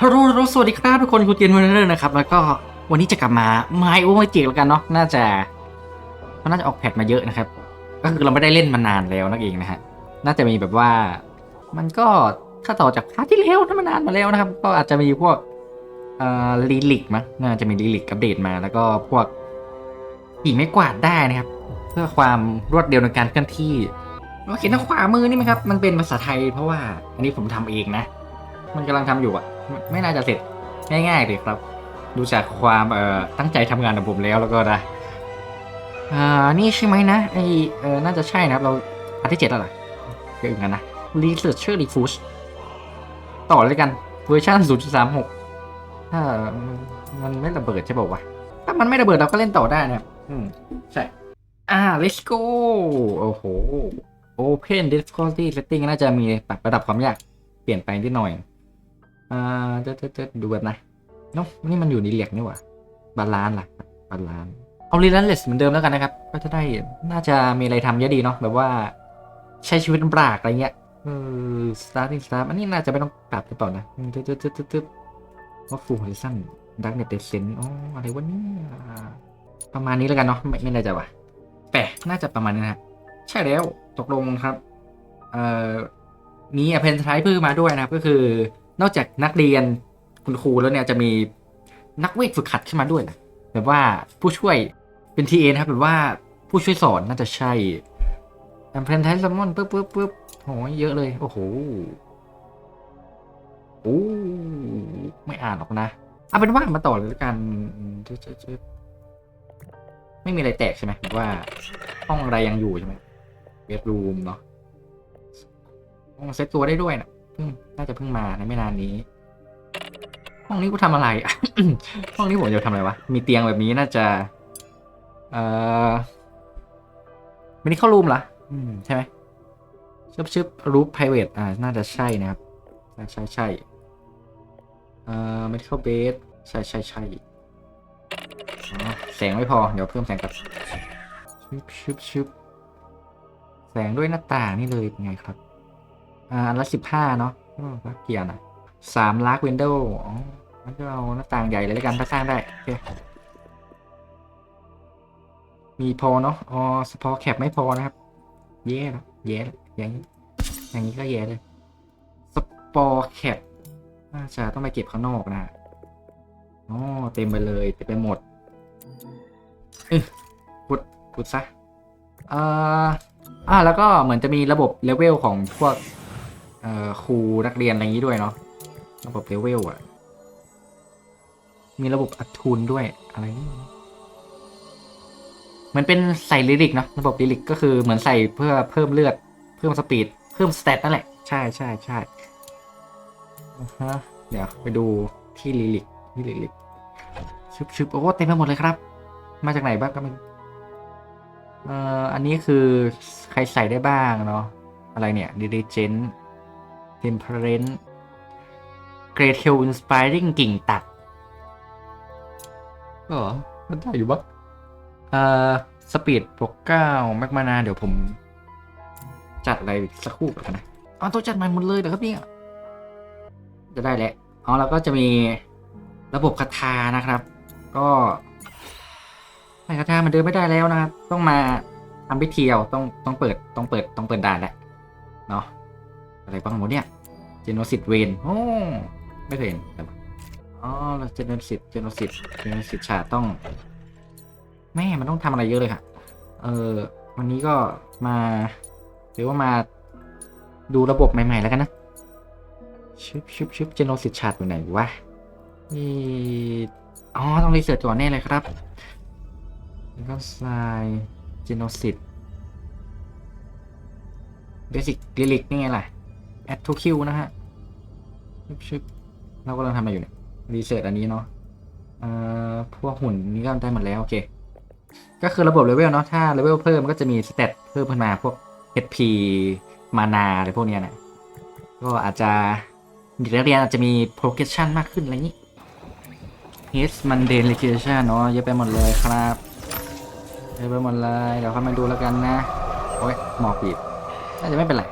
ฮัลโหลสวัสดีครับทุกคนคุณเตียนวันเดอร์นะครับ แล้วก็วันนี้จะกลับมาไมโอไมาจิกแล้วกันเนาะ น่าจะ มันน่าจะออกแพทมาเยอะนะครับ ก็คือเราไม่ได้เล่นมานานแล้วนั่นเองนะฮะ น่าจะมีแบบว่า มันก็ถ้าต่อจากพาร์ทที่แล้วถ้ามานานมาแล้วนะครับ ก็อาจจะมีพวกเอ่อลีลิกมั้ง น่าจะมีลีลิกอัปเดตมา แล้วก็พวกอีไม่กวาดได้นะครับ เพื่อความรวดเร็วในการเคลื่อนที่เราเขียนทางขวามือนี่ไหมครับ มันเป็นภาษาไทยเพราะว่า อันนี้ผมทำเองนะ มันกำลังทำอยู่อะ ไม่ไม่น่าจะเสร็จง่ายๆเลยครับ ดูจากความเอ่อตั้งใจทำงานของผมแล้วแล้วก็นะอ่านี่ใช่ไหมนะไอเออน่าจะใช่นะครับเราอันที่เจ็ดแล้วเหรอเกี่ยวกันนะ Researcher Refuse ต่อเลยกันเวอร์ชัน0.36 ถ้ามันไม่ระเบิดใช่ป่าวะ ถ้ามันไม่ระเบิดเราก็เล่นต่อได้นะครับ อืม ใช่ อ่า let's go โอ้โห open difficulty setting น่าจะมีปรับระดับความยาก เปลี่ยนไปนิดหน่อย อ่าเดดดูแบบไหนเนาะนี่มันอยู่ในเหลียกนี่หว่าบาลานซ์ล่ะบาลานซ์เอารีลันเลสเหมือนเดิมแล้วกันนะครับ ก็จะได้น่าจะมีอะไรทำเยอะดีเนาะแบบว่าใช้ชีวิตลำบากอะไรเงี้ยเออ starting star อันนี้น่าจะไม่ต้องปรับหรือเปล่านะตึ๊ดตึ๊ดตึ๊ดตึ๊ดตึ๊ดว่าฟูลฮอริซอนดักเน็ตเดซนอ๋ออะไรวะเนี่ยประมาณนี้แล้วกันเนาะไม่ไม่แน่ใจว่ะแต่น่าจะประมาณนี้นะใช่แล้วตกลงครับ เอ่อมีอเพนทายเพิ่มมาด้วยนะครับก็คือ นอกจากนักเรียนคุณครูแล้วเนี่ยจะมีนักเวทฝึกขัดขึ้นมาด้วยนะแบบว่าผู้ช่วยเป็นทีเอนะครับแบบว่าผู้ช่วยสอนน่าจะใช่อเพนทายซัมอนปึ๊บปึ๊บปึ๊บโหเยอะเลย โอ้โหโอ้ไม่อ่านหรอกนะเอาเป็นว่ามาต่อเลยแล้วกันไม่มีอะไรแตกใช่ไหมแบบว่า ห้องอะไรยังอยู่ใช่ไหมเบดรูมเนาะห้องเซตตัวได้ด้วยนะ พิ่งน่าจะเพิ่งมาในไม่นานนี้ ห้องนี้กูทำอะไร ห้องนี้ผมจะทำอะไรวะ มีเตียงแบบนี้น่าจะ เอ่อมินิเข้ารูมเหรออืมใช่ไหมชึบชึบรูป private อ่า น่าจะใช่นะครับ ใช่ใช่ใช่เอ่อ medical bed ใช่ใช่ใช่อ๋อแสงไม่พอ เดี๋ยวเพิ่มแสงกับชึบชึบชึบแสงด้วยหน้าต่างนี่เลยเป็นไงครับ อ่าอันละสิบห้าเนาะก็เกียร์นะสามลักวินโดว์อ๋อมันก็เอาหน้าต่างใหญ่เลยแล้วกันถ้าสร้างได้โอเคมีพอเนาะอ๋อสปอร์แคปไม่พอนะครับแย่แล้วแย่แล้วอย่างนี้อย่างนี้ก็แย่เลยสปอร์แคปน่าจะต้องไปเก็บข้างนอกนะอ๋อเต็มไปเลยเต็มไปหมดเออพุดพุดซะอ่าอ่าแล้วก็เหมือนจะมีระบบเลเวลของพวก เอ่อครูนักเรียนอะไรอย่างนี้ด้วยเนาะระบบเลเวลอะมีระบบอัดทุนด้วยอะไรนี่เหมือนเป็นใส่ลิลิกเนาะระบบลิลิกก็คือเหมือนใส่เพื่อเพิ่มเลือด เพิ่มสปีด เพิ่มสเตตนั่นแหละ ใช่ใช่ใช่อ่าฮะเดี๋ยวไปดูที่ลิลิกที่ลิลิกชุบชุบโอ้เต็มไปหมดเลยครับ มาจากไหนบ้างก็ไม่รู้เอ่ออันนี้คือใครใส่ได้บ้างเนาะอะไรเนี่ย Diligent Temperance Great Hill Inspiring กิ่งตัดก็เหรอก็ได้อยู่บ้างเอ่อสปีดบวกเก้าแมกมานา เดี๋ยวผม จัดอะไรสักครู่ก่อนนะอ๋อต้องจัดใหม่หมดเลยเหรอครับเนี่ยจะได้แหละอ๋อแล้วก็จะมีระบบคาถานะครับ ก็ไม่คาถามันเดินไม่ได้แล้วนะครับ ต้องมาทำพิธีเอาต้องต้องเปิดต้องเปิดต้องเปิดด่านแหละเนาะ อะไรบ้างหมดเนี่ย เจโนซิตเวนโอ้ไม่เคยเห็นแต่ว่าอ๋อเจโนซิตเจโนซิตเจโนซิตชาต้อง แม่มันต้องทำอะไรเยอะเลยค่ะ เออวันนี้ก็มาหรือว่ามาดูระบบใหม่ ๆ แล้วกันนะชุบชุบชุบเจโนซิตชาอยู่ไหนวะนี่อ๋อ ต้องรีเสิร์ชก่อนแน่เลยครับแล้วก็ไซจีโนซิตเบสิกลิลิกนี่ไงล่ะ แอดทูคิวนะฮะชึบชึบเรากำลังทำอะไรอยู่เนี่ยรีเสิร์ชอันนี้เนาะเอ่อพวกหุ่นนี่ก็ได้หมดแล้ว โอเค ก็คือระบบเลเวลเนาะถ้าเลเวลเพิ่มก็จะมีสเตตเพิ่มขึ้นมาพวก HP มานาอะไรพวกเนี้ยนะก็อาจจะเด็กนักเรียนอาจจะมี progression มากขึ้นอะไรนี้ His Mundane Recreation เนาะเยอะไปหมดเลยครับเยอะไปหมดเลยเดี๋ยวค่อยมาดูแล้วกันนะ โอ้ยหมอกบีบน่าจะไม่เป็นไร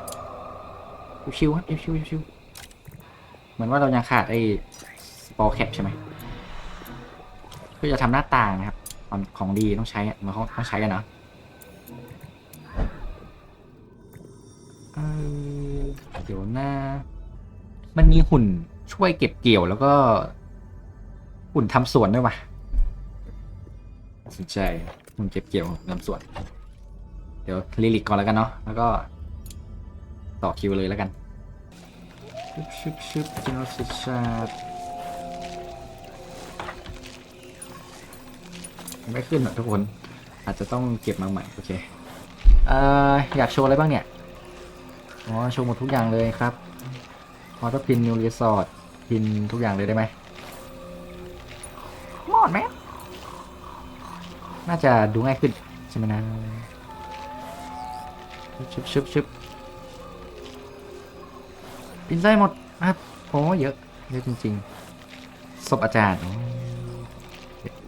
ชิวๆครับชิวๆชิวๆเหมือนว่าเรายังขาดไอ้ปอแคปใช่ไหมเพื่อจะทำหน้าต่างนะครับของดีต้องใช้มันต้องต้องใช้กันเนาะเเดี๋ยวหน้า มันมีหุ่นช่วยเก็บเกี่ยวแล้วก็ หุ่นทำสวนด้วยวะน่าสนใจหุ่นเก็บเกี่ยวทำสวน เดี๋ยวลิลิกก่อนแล้วกันเนาะแล้วก็ ต่อคิวเลยแล้วกันชึบชึบชึบจิโนสิชาดไม่ขึ้นอะทุกคน อาจจะต้องเก็บมาใหม่ โอเค เอ่อ อยากโชว์อะไรบ้างเนี่ย อ๋อ โชว์หมดทุกอย่างเลยครับออโต้พินนิวรีสอร์ทพินทุกอย่างเลยได้ไหมหมดไหม น่าจะดูง่ายขึ้น ใช่ไหมนะชึบชึบชึบ ปินไส้หมดครับโอ้เยอะเยอะจริงๆศพอาจารย์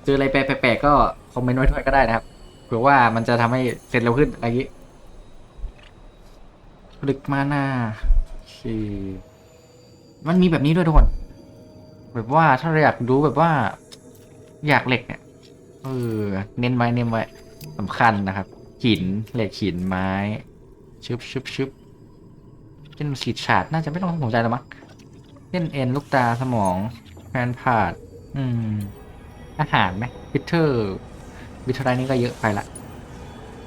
เจออะไรแปลกๆก็คอมเมนต์ไว้ด้วยก็ได้นะครับเผื่อว่ามันจะทำให้เสร็จเร็วขึ้นอะไรอย่างนี้ลึกมาหน้าโอมันมีแบบนี้ด้วยทุกคน แบบว่าถ้าเราอยากรู้แบบว่า อยากเหล็กเนี่ยเออเน้นไว้เน้นไว้สำคัญนะครับหินเหล็กหินไม้ ชึบชึบชึบ เช่นสีดฉาดน่าจะไม่ต้องสนใจแล้วมั้งเช่นเอ็นลูกตาสมองแฟนพาดอืม อาหารไหมบิทเทอร์บิทเทอร์ไรนี่ก็เยอะไปละ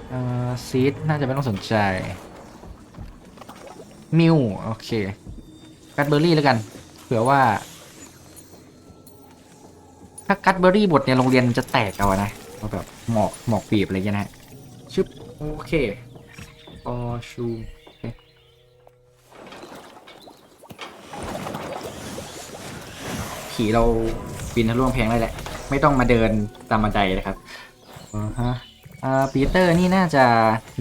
เอ่อซีดน่าจะไม่ต้องสนใจ มิวโอเคกัดเบอร์รี่แล้วกัน เผื่อว่าถ้ากัดเบอร์รี่บดเนี่ยโรงเรียนจะแตกเอานะเอาแบบหมอกหมอกปีบอะไรเงี้ยนะชึบโอเคออชู ขี่เราปีนทะลุกำแพงได้แหละ ไม่ต้องมาเดินตามบันไดนะครับอ่าฮะอ่าปีเตอร์นี่น่าจะ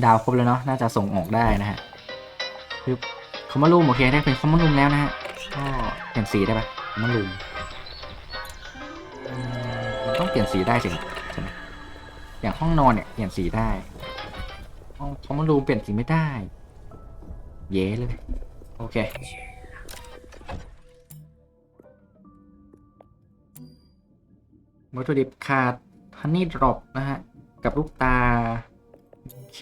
ดาวครบแล้วเนาะน่าจะส่งออกได้นะฮะคือคอมมอนรูมโอเคได้เป็นคอมมอนรูมแล้วนะฮะก็เปลี่ยนสีได้ปะคอมมอนรูมมันต้องเปลี่ยนสีได้สิใช่ไหมอย่างห้องนอนเนี่ยเปลี่ยนสีได้ห้องคอมมอนรูมเปลี่ยนสีไม่ได้ เย้เลยโอเค วัตถุดิบขาดฮันนี่ดรอปนะฮะ กับลูกตา โอเค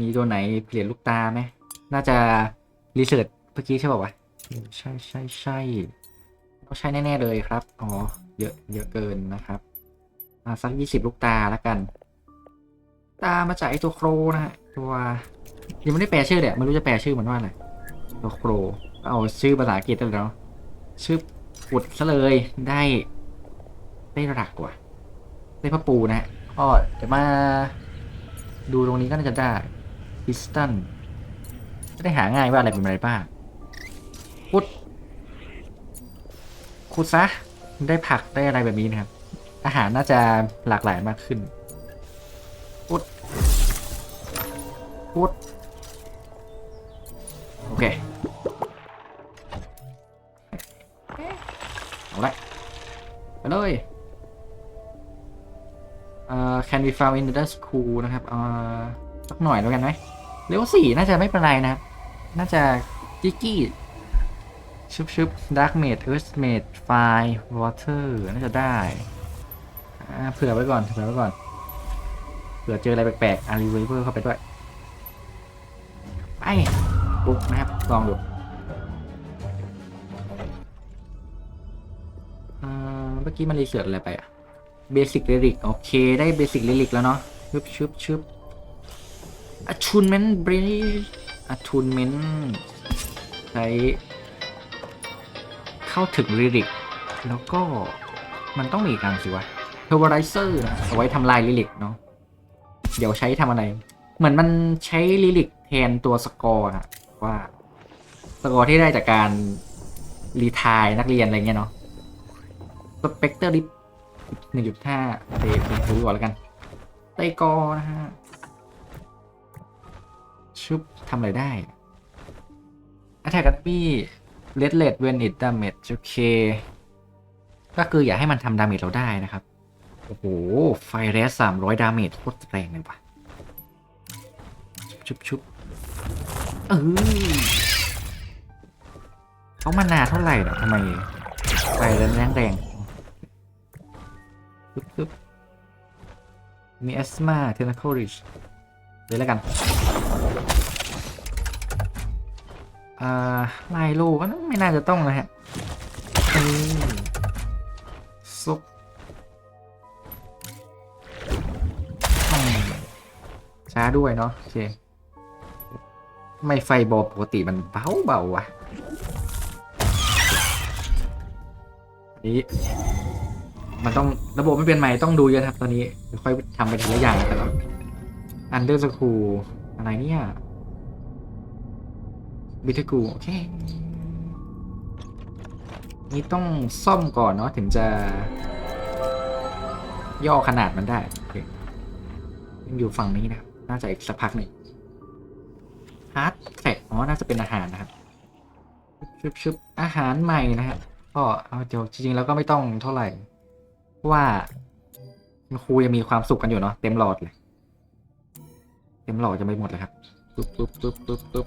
มีตัวไหนเปลี่ยนลูกตาไหม น่าจะ รีเสิร์ชเมื่อกี้ใช่ป่าวะ ใช่ใช่ใช่ต้องใช่แน่ ๆ เลยครับ อ๋อ เยอะเยอะเกินนะครับอ่าสักยี่สิบลูกตาแล้วกัน ตามาจากไอตัวโครนะฮะ ตัวยังไม่ได้แปลชื่อเลยไม่รู้จะแปลชื่อมันว่าอะไรตัวโครเอาชื่อภาษาอังกฤษได้แล้วชื่อปุดซะเลยได้ ได้หลักกว่าได้พระปูนะฮะก็เดี๋ยวมาดูตรงนี้ก็น่าจะได้พิสตันจะได้หาง่ายว่าอะไรเป็นอะไรบ้างขุดขุดซะ ได้ผักได้อะไรแบบนี้นะครับ อาหารน่าจะหลากหลายมากขึ้นขุดขุดโอเคเอาละไปเลย can be found in the school นะครับเอ่อสักหน่อยแล้วกันไหมเลเวลสี่น่าจะไม่เป็นไรนะครับน่าจะจิกกี้ชุบชุบ dark mage earth mage fire water น่าจะได้เผื่อไว้ก่อนเผื่อไว้ก่อนเผื่อเจออะไรแปลกๆอารีเวเวอร์เข้าไปด้วยไปปุ๊บนะครับลองดูอ่าเมื่อกี้มันรีเสิร์ชอะไรไปอะ เบสิกลิลิกโอเค ได้เบสิกลิลิกแล้วเนาะชึบชึบชึบ attunement bridge attunement ใช้เข้าถึงลิลิก แล้วก็มันต้องมีอีกอันสิวะ p u l v e r i z e r นะเอาไว้ทำลายลิลิกเนาะเดี๋ยวใช้ทำอะไร เหมือนมันใช้ลิลิกแทนตัวสกอร์อะว่า สกอร์ที่ได้จากการรีทายนักเรียนอะไรเงี้ยเนาะสเปกเตอร์ลิ หนึ่งจุดห้าเตะเป็นถือก่อนแล้วกันไตกอนะฮะชุบทำอะไรได้ Attack at me Red Red when it damage โอเค ก็คืออยากให้มันทำดาเมจเราได้นะครับ โอ้โห ไฟแรสสามร้อยดาเมจโคตรแรงเลยว่ะ ชุบชุบเออเขามานาเท่าไหร่เนี่ยทำไมไปแล้วแรงแรง ปึ๊บปึ๊บมีแอสมาเทนาโคริชเลยแล้วกัน อ่าไมโลก็ไม่น่าจะต้องนะฮะซุปช้าด้วยเนาะโอเคไม่ไฟบอปกติมันเบาเบาๆวะนี่ มันต้องระบบไม่เป็นใหม่ต้องดูเยอะครับ ตอนนี้ค่อยทำไปทีละอย่างกันเนาะอันเดอร์สคูอะไรเนี่ยบิทกูโอเค นี่ต้องซ่อมก่อนเนาะถึงจะ ย่อขนาดมันได้โอเคยังอยู่ฝั่งนี้นะครับ น่าจะอีกสักพักหนึ่งฮาร์ดแทร็กอ๋อ น่าจะเป็นอาหารนะครับชึบชึบอาหารใหม่นะฮะก็เอาเดี๋ยวจริงๆแล้วก็ไม่ต้องเท่าไหร่ ว่าคุณครูยังมีความสุขกันอยู่เนาะเต็มหลอดเลย เต็มหลอดจะไม่หมดเลยครับปุ๊บปุ๊บปุ๊บปุ๊บปุ๊บ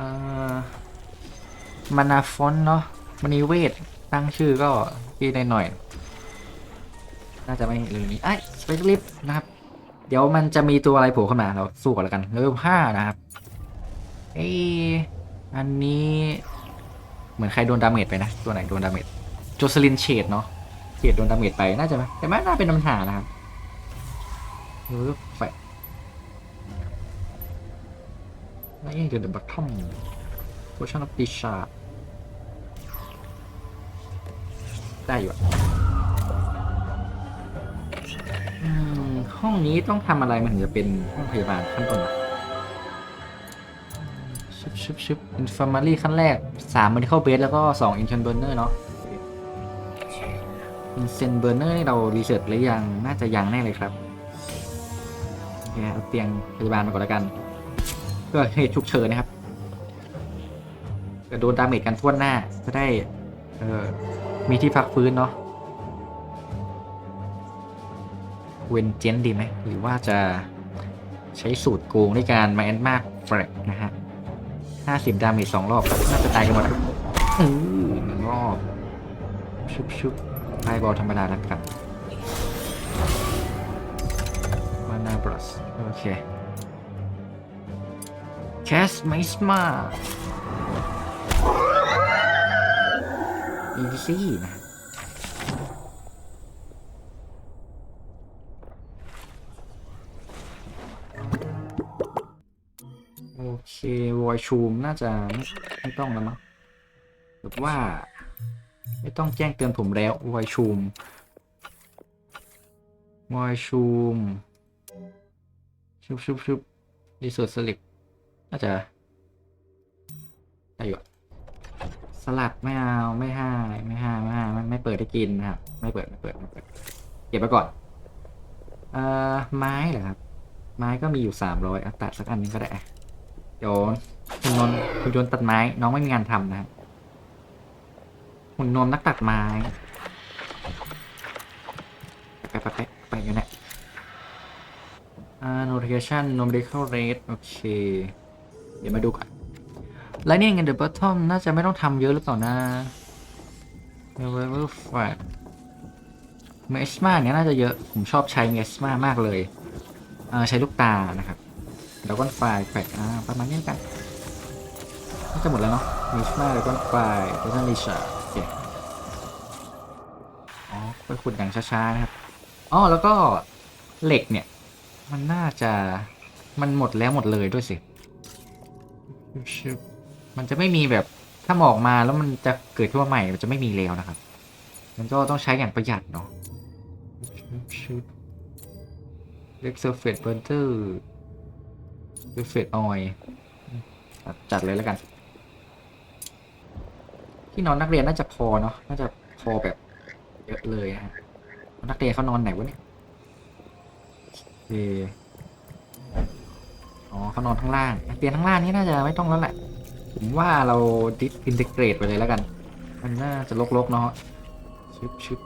อ่ามานาฟอนเนาะมณีเวทตั้งชื่อก็พี่ได้หน่อย น่าจะไม่ลืมนี้ไอ้สเปกลิฟนะครับ เดี๋ยวมันจะมีตัวอะไรโผล่ขึ้นมาเราสู้กันแล้วกันเลเวลห้านะครับเอ้อันนี้ เหมือนใครโดนดาเมจไปนะ ตัวไหนโดนดาเมจโจสลินเชดเนาะ เชดโดนดาเมจไปน่าจะไหมแต่ไม่น่าเป็นปัญหานะครับเลเวลแฟ Lying to the bottom portion of the shard ได้อยู่อะห้องนี้ต้องทำอะไรมันถึงจะเป็นห้องพยาบาลขั้นต้นอะชุบชุบชุบ infirmary ขั้นแรก3 medical base แล้วก็2 intent burner เนาะ incense burner นี่เรารีเสิร์ชหรือยัง น่าจะยังแน่เลยครับโอเคเอาเตียงพยาบาลมาก่อนแล้วกัน เพื่อเหตุฉุกเฉินนะครับจะโดนดาเมจกันทั่วหน้า จะได้เออมีที่พักฟื้นเนาะเวนเจนดีไหม หรือว่าจะใช้สูตรโกงในการมาแอนมากแฟรกนะฮะห้าสิบดาเมจสองรอบ น่าจะตายกันหมดอือหนึ่งรอบ ชุบชุบ ไายบอลธรรมดาแล้วกันมานาบรัสโอเคแคสไมสมาอีซี่นะโอเควอยชูมน่าจะไม่ไม่ต้องแล้วมั้งหรือว่า ไม่ต้องแจ้งเตือนผมแล้ววอยชูมวอยชูมชุบชุบชุบรีสิร์ชสลิปน่าจะได้อยู่สลัดไม่เอาไม่ให้ไม่ให้ไม่ให้ไม่ไม่เปิดให้กินนะครับไม่เปิดไม่เปิดไม่เปิดเก็บไปก่อนเอ่อไม้เหรอครับ ไม้ก็มีอยู่สามร้อยตัดสักอันหนึงก็ได้อะเดี๋ยวคุณนนคุณยนตัดไม้น้องไม่มีงานทำนะครับ หุ่นนนท์นักตัดไม้ไปไปไปไปอยู่เนี่ยอ่า notification no medical rate โอเค เดี๋ยวมาดูก่อน Lightning in the bottom น่าจะไม่ต้องทำเยอะหรือเปล่านะ level flat เมสมาเนี่ยน่าจะเยอะ ผมชอบใช้เมสมามากเลยอ่าใช้ลูกตานะครับแล้วก็ไฟแฟกประมาณนี้กันน่าจะหมดแล้วเนาะเมสมาแล้วก็ไฟแล้วก็ลิชา คอ๋อไปขุดอย่างช้าๆนะครับอ๋อแล้วก็เหล็กเนี่ย มันน่าจะมันหมดแล้วหมดเลยด้วยสิมันจะไม่มีแบบถ้าหมอกมาแล้วมันจะเกิดขึ้นมาใหม่มันจะไม่มีแล้วนะครับ มันก็ต้องใช้อย่างประหยัดเนาะเล็กเซอร์เฟตเบอร์เตอร์เซอร์เฟตออยจัดเลยแล้วกัน ที่นอนนักเรียนน่าจะพอเนาะน่าจะพอแบบ ยอะเลยฮะนักเรียนเขานอนไหนวะเนี่ยโอเคอ๋อเขานอนข้างล่างเตียงข้างล่างนี่น่าจะไม่ต้องแล้วแหละ ผมว่าเราดิสอินเทเกรตไปเลยแล้วกัน มันน่าจะลกๆเนาะชึบชึบ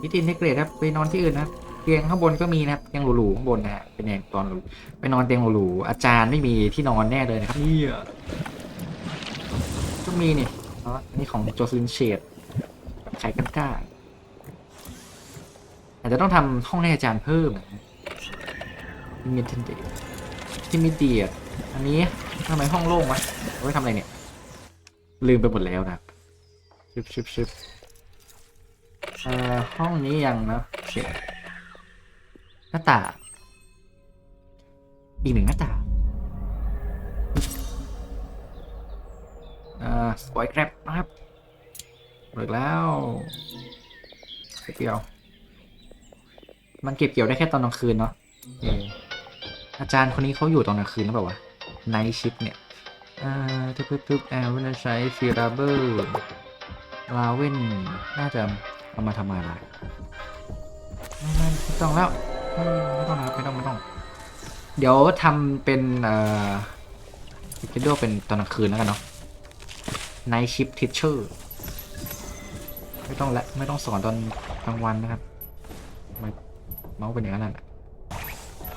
ดิสอินเทเกรตครับไปนอนที่อื่นนะเตียงข้างบนก็มีนะครับเตียงหรูๆข้างบนนะฮะเป็นองตอนหรูไปนอนเตียงหรูๆอาจารย์ไม่มีที่นอนแน่เลยนะครับนี่ยต้องมีนี่อ๋อนี่ของโจสลินเชดใครกันกล้า อาจจะต้องทำห้องให้อาจารย์เพิ่มทิมิเทนเดทิมิเดียอันนี้ทำไมห้องโล่งวะเอาไว้ทำอะไรเนี่ย ลืมไปหมดแล้วนะครับชึบชึบชึบเอ่อห้องนี้ยังนะโอเคหน้าต่างอีกหนึ่งหน้าต่างเอ่อสปอยแกร็บนะครับเลิกแล้วเก็บเกี่ยว มันเก็บเกี่ยวได้แค่ตอนกลางคืนเนาะเอออาจารย์คนนี้เขาอยู่ตอนกลางคืนหรือเปล่าวะไนท์ชิปเนี่ยอ่าทึบทึบทึบแอลเวนใช้ฟิราเบอร์ลาเวนน่าจะเอามาทำอะไรไม่ไม่ไม่ต้องแล้วไม่ไม่ต้องนะครับไม่ต้องไม่ต้อง เดี๋ยวทำเป็นเอ่อคิดว่าเป็นตอนกลางคืนแล้วกันเนาะ Night Shift Teacher ไม่ต้องละไม่ต้องสอนตอนกลางวันนะครับทำไม เมาส์เป็นอย่างนั้นน่ะ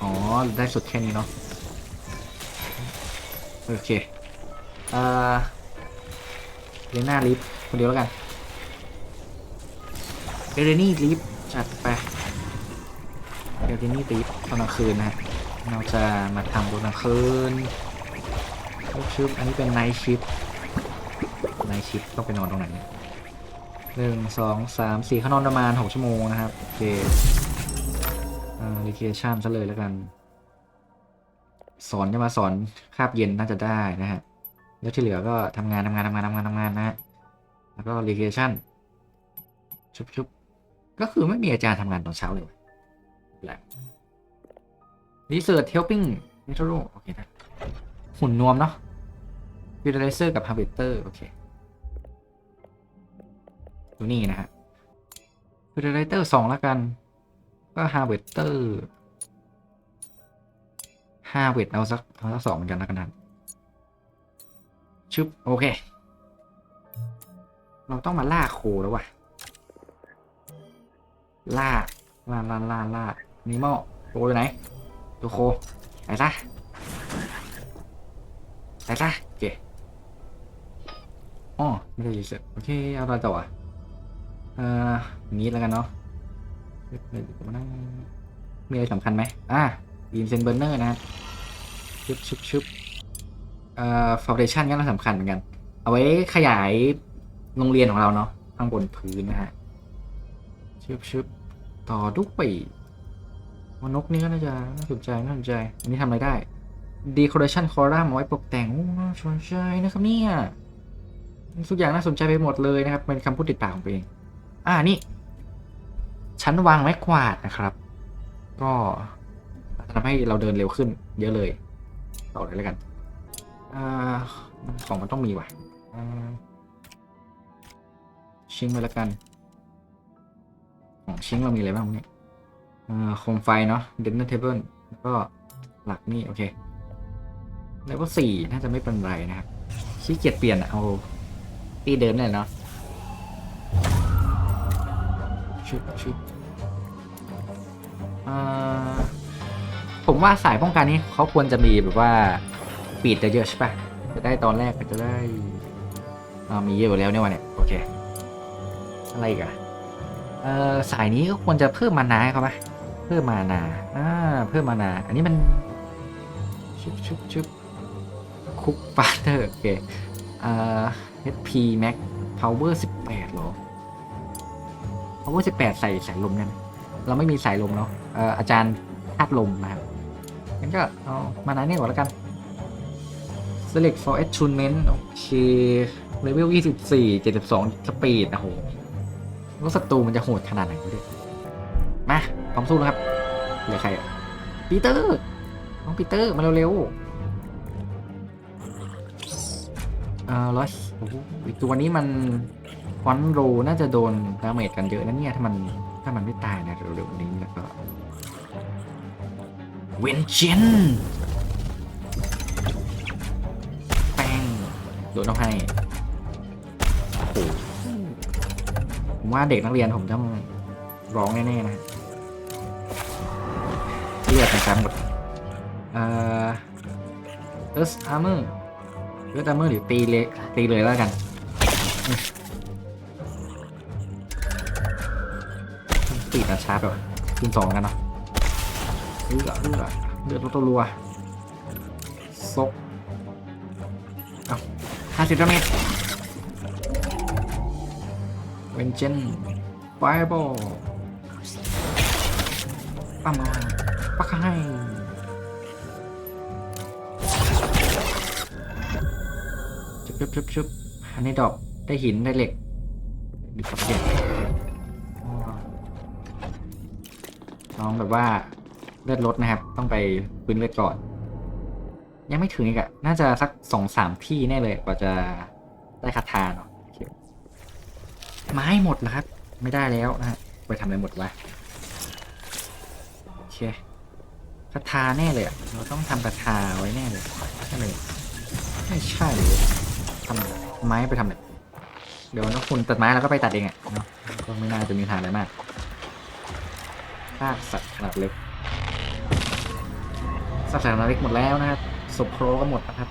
อ๋อ ได้สุดแค่นี้เนาะ โอเค เอ่อเรน่าลิฟคนเดียวแล้วกันเรนี่ลิฟจัดไปเรนี่ลิฟตอนกลางคืนนะฮะ เราจะมาทำตอนกลางคืนชุบชุบอันนี้เป็นไนท์ชิปไนท์ชิปต้องไปนอนตรงไหนเนี่ยหนึ่งสองสามสี่เขานอนประมาณหกชั่วโมงนะครับโอเค อ่ารีเคชั่นซะเลยแล้วกัน สอนจะมาสอนคาบเย็นน่าจะได้นะฮะแล้วที่เหลือก็ทำงานทำงานทำงานทำงานทำงานนะฮะแล้วก็ r e c r e a t i o n ชุบชุบก็คือไม่มีอาจารย์ทำงานตอนเช้าเลยแหละ Research Helping m e t r o โอเคนะหุ่นนวมเนาะ Visualizer กับ Harvester โอเคดูนี่นะฮะ Visualizer สองแล้วกัน ก็ Harvester ห้าเวทเอาสักเอาสักสองเหมือนกันแล้วกันนะชึบโอเค เราต้องมาล่าโคแล้ววะล่า ล่าล่าล่าล่านิมอโคอยู่ไหน ตัวโคไปซะไปซะโอเคอ๋อไม่ได้ยินเสียงโอเค เอาอะไรต่ออะเอ่ออย่างนี้แล้วกันเนาะ มานั่งมีอะไรสำคัญไหมอะอินเซนเบอร์เนอร์นะฮะชึบชึบชึบเอ่อฟาวเดชันก็น่าสำคัญเหมือนกัน เอาไว้ขยายโรงเรียนของเราเนาะข้างบนพื้นนะฮะชึบชึบต่อด้วยว่านกนี่ก็น่าจะน่าสนใจน่าสนใจ อันนี้ทำอะไรได้ decoration column เอาไว้ตกแต่งโอ้น่าสนใจนะครับเนี่ยทุกอย่างน่าสนใจไปหมดเลยนะครับ เป็นคำพูดติดปากของตัวเอง อ่านี่ ชั้นวางไม้กวาดนะครับ ก็ทำให้เราเดินเร็วขึ้น เยอะเลยต่อเลยแล้วกันอของมันต้องมีว่ะชิงไปแล้วกัน ของชิงเรามีอะไรบ้างเนี่ยโคมไฟเนาะเดนเนอร์เทเบิลแล้วก็หลักนี่ โอเค แล้วก็สี่น่าจะไม่เป็นไรนะครับขี้เกียจเปลี่ยนเอาตีเดิมเลยเนาะ ชุบชุบผมว่าสายป้องกันนี้เขาควรจะมีแบบว่าปีดเยอะๆใช่ปะจะได้ตอนแรกก็จะได้มีเยอะอยู่แล้วเนี่ยวันเนี่ยโอเค อะไรอีกอะเออสายนี้ก็ควรจะเพิ่มมานาให้เขาไหมเพิ่มมานาอ่าเพิ่มมานา อันนี้มันชุบชุบชุบคุกฟาเตอร์โอเคเอ่า HP Max Power 18หรอ Power 18ใส่สายลมเนี่ยเราไม่มีสายลมเนาะเอออาจารย์ธาตุลมนะครับงั้นก็เอามานานี่ก่อนแล้วกัน select for attunement โอเค level 24 72สปีดโอ้โหว่าศัตรูมันจะโหดขนาดไหนวะเนี่ยมาพร้อมสู้แล้วครับเหลือใครอะปีเตอร์น้องปีเตอร์มาเร็วๆอ่าร้อยตัวนี้มัน ฟอนโรน่าจะโดนดาเมจกันเยอะนะเนี่ยถ้ามันถ้ามันไม่ตายนะเร็วๆนี้แล้วก็เวนเจนแป้งโดนต้องให้โอ้โหผมว่าเด็กนักเรียนผมต้องร้องแน่ๆนะเลือดนะครับหมดเอ่อเอสอาร์เมอร์เอสอาร์เมอร์หรือตีเลยตีเลยแล้วกัน ปีดนะชาร์จแบบคูณสองกันเนาะเลือดเลือดเลือดตัวรัวซกเอาห้าสิบดาเมจเวนเจนไฟบอลปั๊มมาปักให้ชุบชุบชุบชุบอันนี้ดอกได้หินได้เหล็กดีกับเด็ก น้องแบบว่าเลือดลดนะครับ ต้องไปฟื้นเลือดก่อน ยังไม่ถึงอีกอะน่าจะสักสองสามที่แน่เลยกว่าจะได้คาถาเนาะไม้หมดแล้วครับ ไม่ได้แล้วนะฮะไปทำอะไรหมดวะโอเคคาถาแน่เลยอะเราต้องทำคาถาไว้แน่เลยใช่เลยไม่ใช่เลยทำไม้ไปทำอะไรเดี๋ยวนะคุณตัดไม้แล้วก็ไปตัดเองอะเนาะก็ไม่น่าจะมีปัญหาอะไรมาก ซากสัตว์ขนาดเล็กซากสัตว์ขนาดเล็กหมดแล้วนะครับศพโครก็หมดนะครับ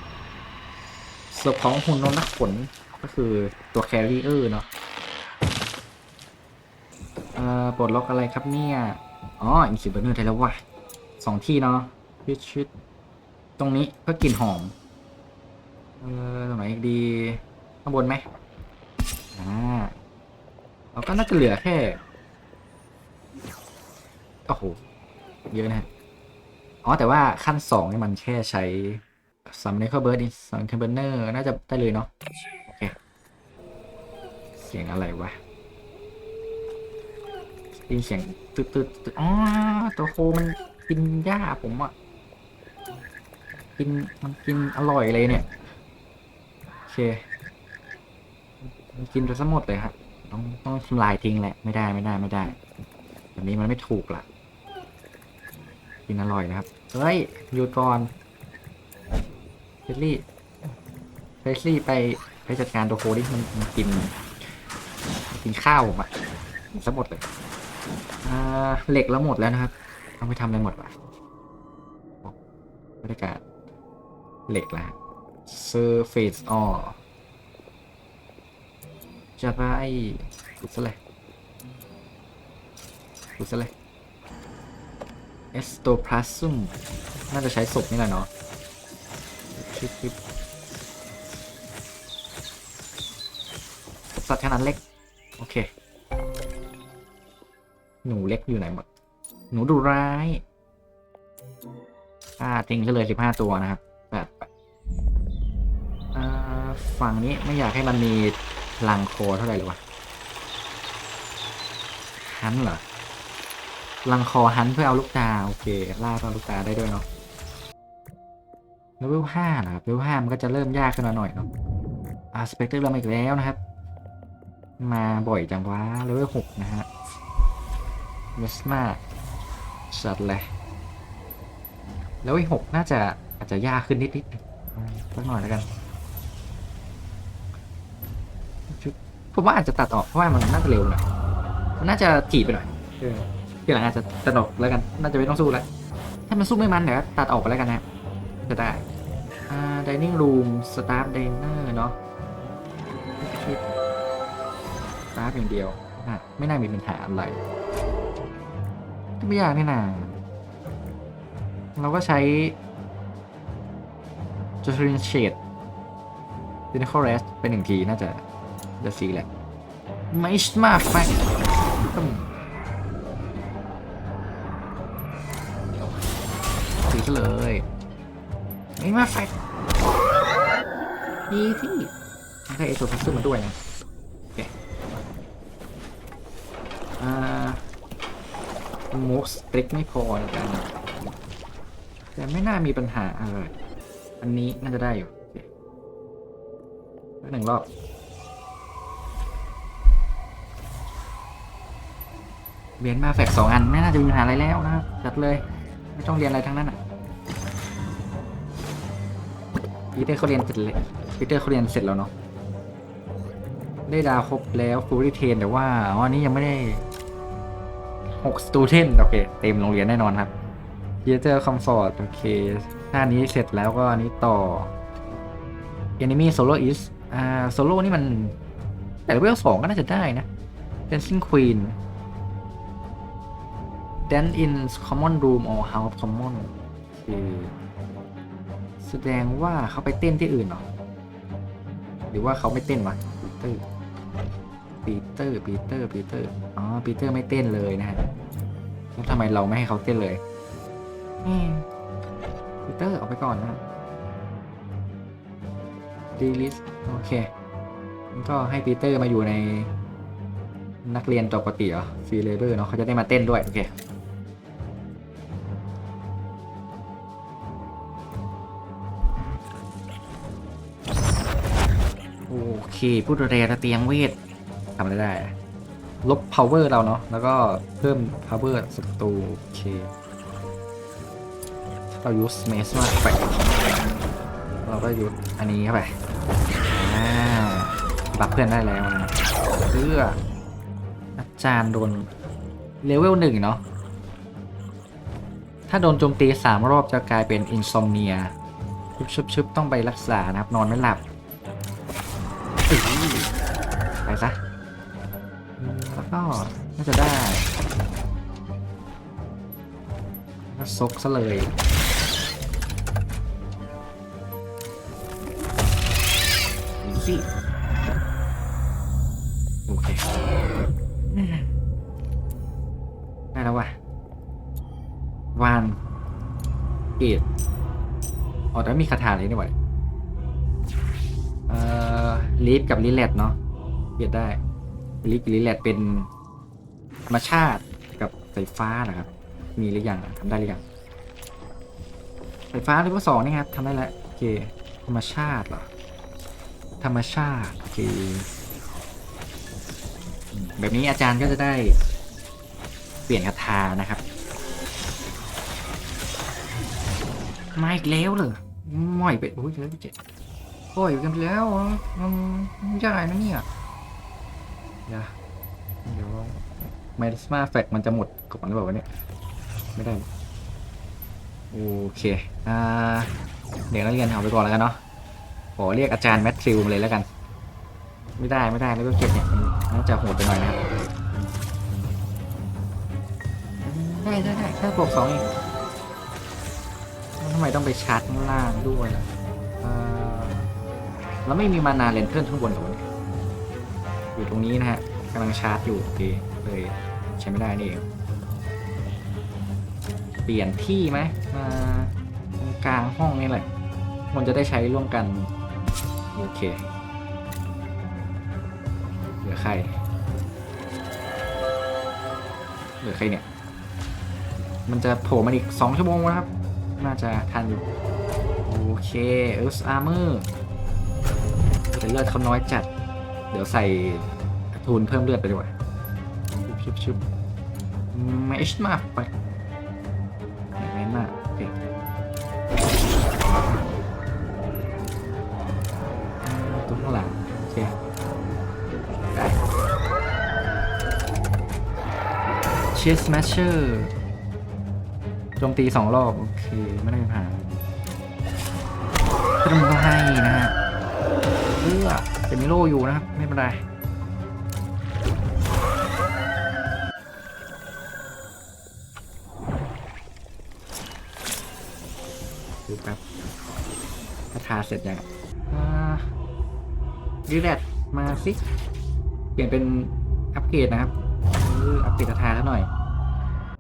ศพของหุ่นนนักขนก็คือตัวแคริเออร์เนาะเอ่อปลดล็อกอะไรครับเนี่ย อ๋ออินสิบเบอร์เนอร์ได้แล้วว่ะสองที่เนาะชิดชิดตรงนี้ก็กลิ่นหอม เออตรงไหนดี ข้างบนไหมอ่าเราก็น่าจะเหลือแค่ โอ้โห เยอะนะฮะ อ๋อ แต่ว่าขั้นสองนี่มันแค่ใช้ซัมเนคเบิร์ดซัมเนคเบิร์เนอร์น่าจะได้เลยเนาะ โอเค เสียงอะไรวะยินเสียงตึ๊ดตึ๊ดตึ๊ดอ๋อ ตัวโคมันกินหญ้าผมอะกิน มันกินอร่อยเลยเนี่ย โอเค มันกินไปซะหมดเลยครับ ต้องต้องทำลายทิ้งแหละ ไม่ได้ไม่ได้ไม่ได้แบบนี้มันไม่ถูกละ กินอร่อยนะครับ เฮ้ยหยุดก่อนเฟสลี่เฟสลี่ไปไปจัดการตัวโคดิมันมันกิน กินข้าวผมอะซะหมดเลยอ่าเหล็กแล้วหมดแล้วนะครับเอาไปทำอะไรหมดวะบรรยากาศเหล็กล้ว surface all จะไปขุดซะเลยขุดซะเลย estoplasm น่าจะใช้ศพนี่แหละเนาะชิบชิบสัตว์ขนาดเล็ก โอเค หนูเล็กอยู่ไหนหมด หนูดุร้ายอ่าทิ้งซะเลยสิบห้าตัวนะครับแบบฝั่งนี้ไม่อยากให้มันมีพลังโคเท่าไหร่เลยวะฮันเหรอ ลังคอฮันเพื่อเอาลูกตาโอเคล่าเพื่อาลูกตาได้ด้วยเนาะเลเวลห้านะครับเลเวลห้ามันก็จะเริ่มยากขึ้นมาหน่อยเนาะอ่าสเปกเตอร์เรามาอีกแล้วนะครับ มาบ่อยจังวะเลเวลหกนะฮะเมสมาชัดเลยแล้วไอ้หกน่าจะอาจจะยากขึ้นนิดนิดสักหน่อยแล้วกันผมว่าอาจจะตัดออกเพราะว่ามันน่าจะเร็วหน่อยมันน่าจะถีบไปหน่อยเออ ทีหลังอาจจะตัดออกแล้วกัน น่าจะไม่ต้องสู้แล้ว ถ้ามันสู้ไม่มันเดี๋ยวตัดออกไปแล้วกันนะจะได้อ่า dining room staff diner เนาะชุด staff อย่างเดียวนะไม่น่ามีปัญหาอะไรก็ไม่ยากนี่นาเราก็ใช้ j o s e r i n Shade p i n a c l e Rest เป็นหนึ่งทีน่าจะจะสีแหละไม่มาแฟก ไม่มาแฟกดีที่มันได้เอโซพัสซึมาด้วยนะโอเคอ่ามูสตริกไม่พอนะกันแต่ไม่น่ามีปัญหาอะไรอันนี้น่าจะได้อยู่หนึ่งรอบเรียนมาแฟกสองอันไม่น่าจะมีปัญหาอะไรแล้วนะครับจัดเลย ไม่ต้องเรียนอะไรทั้งนั้นอะ พีเตอร์เขาเรียนเสร็จเลยพีเตอร์เขาเรียนเสร็จแล้วเนาะได้ดาวครบแล้วฟูริเทนแต่ว่าอ๋ออันนี้ยังไม่ได้หกสตูเทนโอเคเต็มโรงเรียนแน่นอนครับเ h เ a อร์คอมฟอร์ตโอเคถ้านนี้เสร็จแล้วก็อันนี้ต่อ Enemy Solo is อ่าโซโล่นี่มัน แต่เลเวลสองก็น่าจะได้นะ Dancing Queen dance in common room or house common คือ แสดงว่าเขาไปเต้นที่อื่นเหรอ หรือว่าเขาไม่เต้นวะปีเตอร์ปีเตอร์ปีเตอร์ปีเตอร์อ๋อปีเตอร์ไม่เต้นเลยนะฮะแล้วทำไมเราไม่ให้เขาเต้นเลยปีเตอร์ออกไปก่อนนะดีลิสโอเคก็ให้ปีเตอร์มาอยู่ในนักเรียนปกติเหรอฟรีเลเบอร์เนาะเขาจะได้มาเต้นด้วย โอเค โอเคผู้ดูแลระเตียงเวททำอะไรได้ ลบ power เราเนาะแล้วก็เพิ่ม power ศัตรูโอเค เรา use smash มาไปเราก็ use อันนี้เข้าไปอ่ารับเพื่อนได้แล้วนะเพื่ออาจารย์โดนเลเวลหนึ่งเนาะถ้าโดนโจมตีสามรอบจะกลายเป็น insomnia ชุบชุบๆๆต้องไปรักษานะครับ นอนไม่หลับ น่าจะได้ก็ซกซะเลยนี่สิโอเคได้แล้วว่ะวานเกตอ๋อแต่มีคาถาเลยนี่หว่าเอ่อลีฟกับลิแลดเนาะเปลี่ยนได้ ลีฟกับลิแลดเป็นธรรมชาติกับไฟฟ้านะครับ มีหรือยังทำได้หรือยังไฟฟ้าหรือว่าสองนี่ครับทำได้แล้วโอเคธรรมชาติเหรอธรรมชาติโอเคอืมแบบนี้อาจารย์ก็จะได้เปลี่ยนคาถานะครับมาอีกแล้วเหรอม่ไปโอ้ยเยอะเจ็ดปล่อยกันแล้วอะมันไม่ได้นะเนี่ย อย่าเดี๋ยวไมสมาแฟกมันจะหมดก่อนหรือเปล่าวะเนี่ย ไม่ได้ โอเค อ่า เดี๋ยวนักเรียนเอาไปก่อนแล้วกันเนาะ ขอเรียกอาจารย์แมทธิวมาเลยแล้วกัน ไม่ได้ไม่ได้แล้วก็เก็บเนี่ยน่าจะโหดไปหน่อยนะครับ ได้ได้ได้แค่บวกสองเองทำไมต้องไปชาร์จข้างล่างด้วยล่ะอ่าไม่มีมานาเลนเทิร์นข้างบนหรอเนี่ย อยู่ตรงนี้นะฮะกำลังชาร์จอยู่โอเคเลยใช้ไม่ได้นี่เองเปลี่ยนที่ไหมมาตรงกลางห้องนี่แหละ มันจะได้ใช้ร่วมกัน โอเคเหลือใครเหลือใครเนี่ย มันจะโผล่มาอีกสองชั่วโมงนะครับ น่าจะทันอยู่ โอเคเอลส์อาร์เมอร์แต่เลือดเขาน้อยจัด เดี๋ยวใส่ทูนเพิ่มเลือดไปดีกว่าชุบชุบชุบไม่ชมากไปไม่มากโอเคตัวข้างหลังโอเคได้เชียร์สแมชเชอร์โจมตีสองรอบ โอเค ไม่ได้มีปัญหาเพิ่มให้นะฮะ เลือจะมีโล่อยู่นะครับ ไม่เป็นไรดูแป๊บคาถาเสร็จยังอ่ารีแลดมาสิ เปลี่ยนเป็นอัปเกรดนะครับอัปเกรดคาถาแล้วหน่อย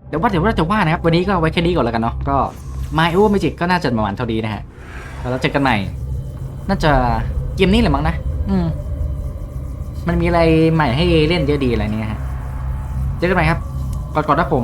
เดี๋ยวว่าเดี๋ยวเราจะว่านะครับ วันนี้ก็ไว้แค่นี้ก่อนแล้วกันเนาะ ก็ไมโอเมจิกก็น่าจะประมาณเท่านี้นะฮะ แล้วเราเจอกันใหม่ น่าจะ เกมนี้แหละมั้งนะ อืม มันมีอะไรใหม่ให้เล่นเยอะดีอะไรเนี้ยฮะ เจอกันใหม่ครับ กดกดนถ้าผม